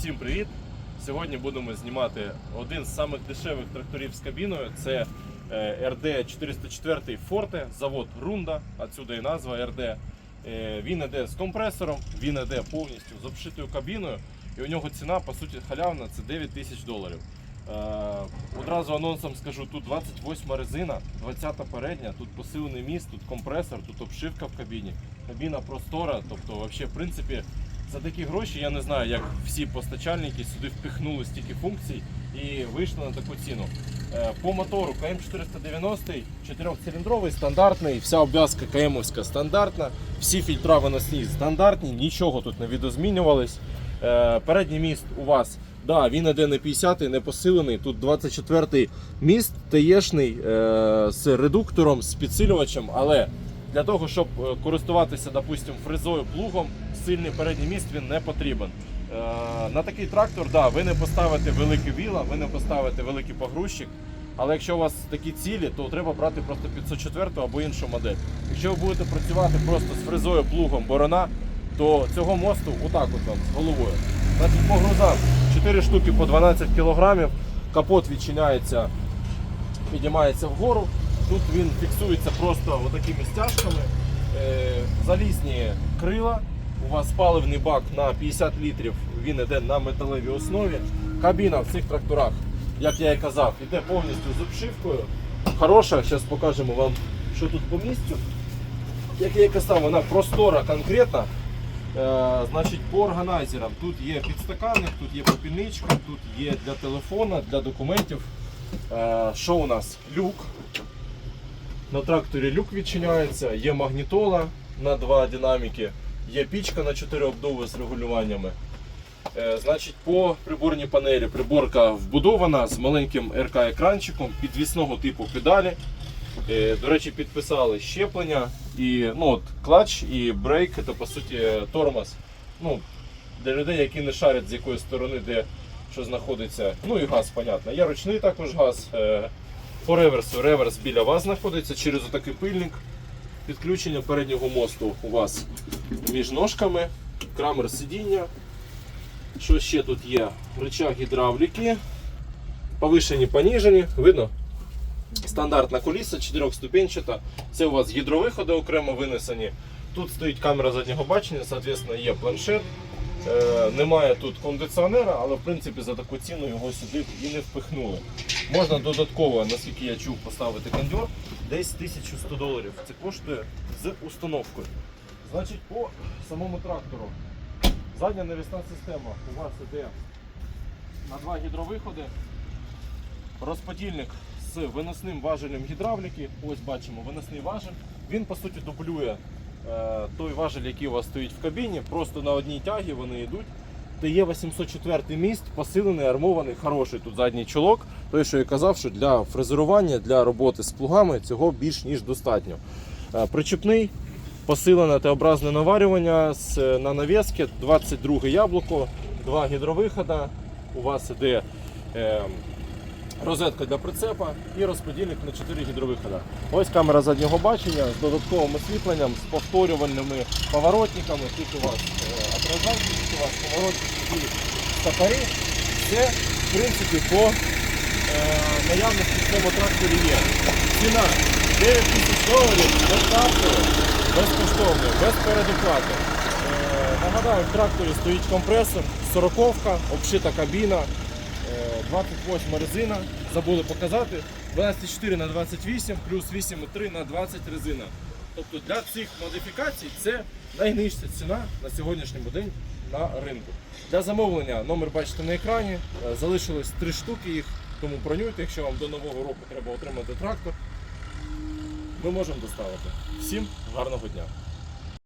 Всім привіт! Сьогодні будемо знімати один з самих дешевих тракторів з кабіною. Це е, RD 404 Forte, завод Рунда, отсюда і назва RD. Е, Він іде з компресором, він іде повністю з обшитою кабіною, і у нього ціна по суті халявна це 9 тисяч доларів. Е, Одразу анонсом скажу, тут 28 резина, 20 передня, тут посилений міст, тут компресор, тут обшивка в кабіні, кабіна простора, тобто вообще, в принципі, за такі гроші я не знаю, як всі постачальники сюди впихнули стільки функцій і вийшли на таку ціну. Е, По мотору КМ490 4-циліндровий, стандартний, вся обв'язка КМовська стандартна, всі фільтра виносні стандартні, нічого тут не відозмінювались. Е, Передній міст у вас, да, він іде не 50-й, не посилений. Тут 24-й міст ТЕшний е, з редуктором, з підсилювачем, але для того, щоб користуватися, допустим, фрезою плугом, сильний передній міст він не потрібен. Е, На такий трактор, да, ви не поставите велике віла, ви не поставите великий погрузчик. Але якщо у вас такі цілі, то треба брати просто 504 або іншу модель. Якщо ви будете працювати просто з фрезою, плугом, борона, то цього мосту отак от вам з головою. Значить, по грузам 4 штуки по 12 кг, капот відчиняється, піднімається вгору. Тут він фіксується просто отакими стяжками. Е, залізні крила. У вас паливний бак на 50 літрів, він йде на металевій основі. Кабіна в цих тракторах, як я і казав, йде повністю з обшивкою. Хороша, зараз покажемо вам, що тут по місцю. Як я і казав, вона простора конкретна. Е, значить, по органайзерам тут є підстаканник, тут є попільничка, тут є для телефона, для документів. Е, що у нас? Люк. На тракторі люк відчиняється, є магнітола на два динаміки, є пічка на 4 обдуви з регулюваннями. Е, значить, по приборній панелі приборка вбудована з маленьким РК-екранчиком підвісного типу педалі. Е, До речі, підписали щеплення і ну, от, клач і брейк це по суті тормоз. Ну, для людей, які не шарять з якої сторони, де що знаходиться. Ну і газ, понятно. Є ручний також газ. По реверсу реверс біля вас знаходиться через отакий пильник. Підключення переднього мосту у вас між ножками, крамер сидіння. Що ще тут є? Рычаг гідравліки. Повишені, поніжені. Видно? Стандартна коліса, 4-ступенчата. Це у вас гідровиходи окремо винесені. Тут стоїть камера заднього бачення, соответственно, є планшет. Е, немає тут кондиціонера, але в принципі за таку ціну його сюди і не впихнули. Можна додатково, наскільки я чув, поставити кондьор, десь 1100 доларів. Це коштує з установкою. Значить, по самому трактору. Задня навісна система у вас іде на два гідровиходи. Розподільник з виносним важелем гідравліки. Ось бачимо виносний важель. Він по суті дублює е, той важель, який у вас стоїть в кабіні. Просто на одній тягі вони йдуть. Є 804 міст, посилений, армований, хороший тут задній чолок. Той, що я казав, що для фрезерування, для роботи з плугами цього більш ніж достатньо. Е, Причепний, посилене Т-образне наварювання е, на навіски, 22 яблуко, два гідровихода. У вас іде е, розетка для прицепа і розподільник на 4 гідровихода. Ось камера заднього бачення з додатковим освітленням, з повторювальними поворотниками. Тут у вас тут вас поворотники і стопори. Це, в принципі, по е, наявності в цьому тракторі є. Ціна 9 тисяч доларів трактору, безкоштовно, без передоплати. Е, нагадаю, в тракторі стоїть компресор, 40-ка, обшита кабіна. Е, 28 резина, забули показати. 24 на 28 плюс 8,3 на 20 резина. Тобто для цих модифікацій це найнижча ціна на сьогоднішній день на ринку. Для замовлення номер бачите на екрані. Е, Залишилось 3 штуки їх, тому бронюйте, якщо вам до нового року треба отримати трактор. Ми можемо доставити. Всім гарного дня!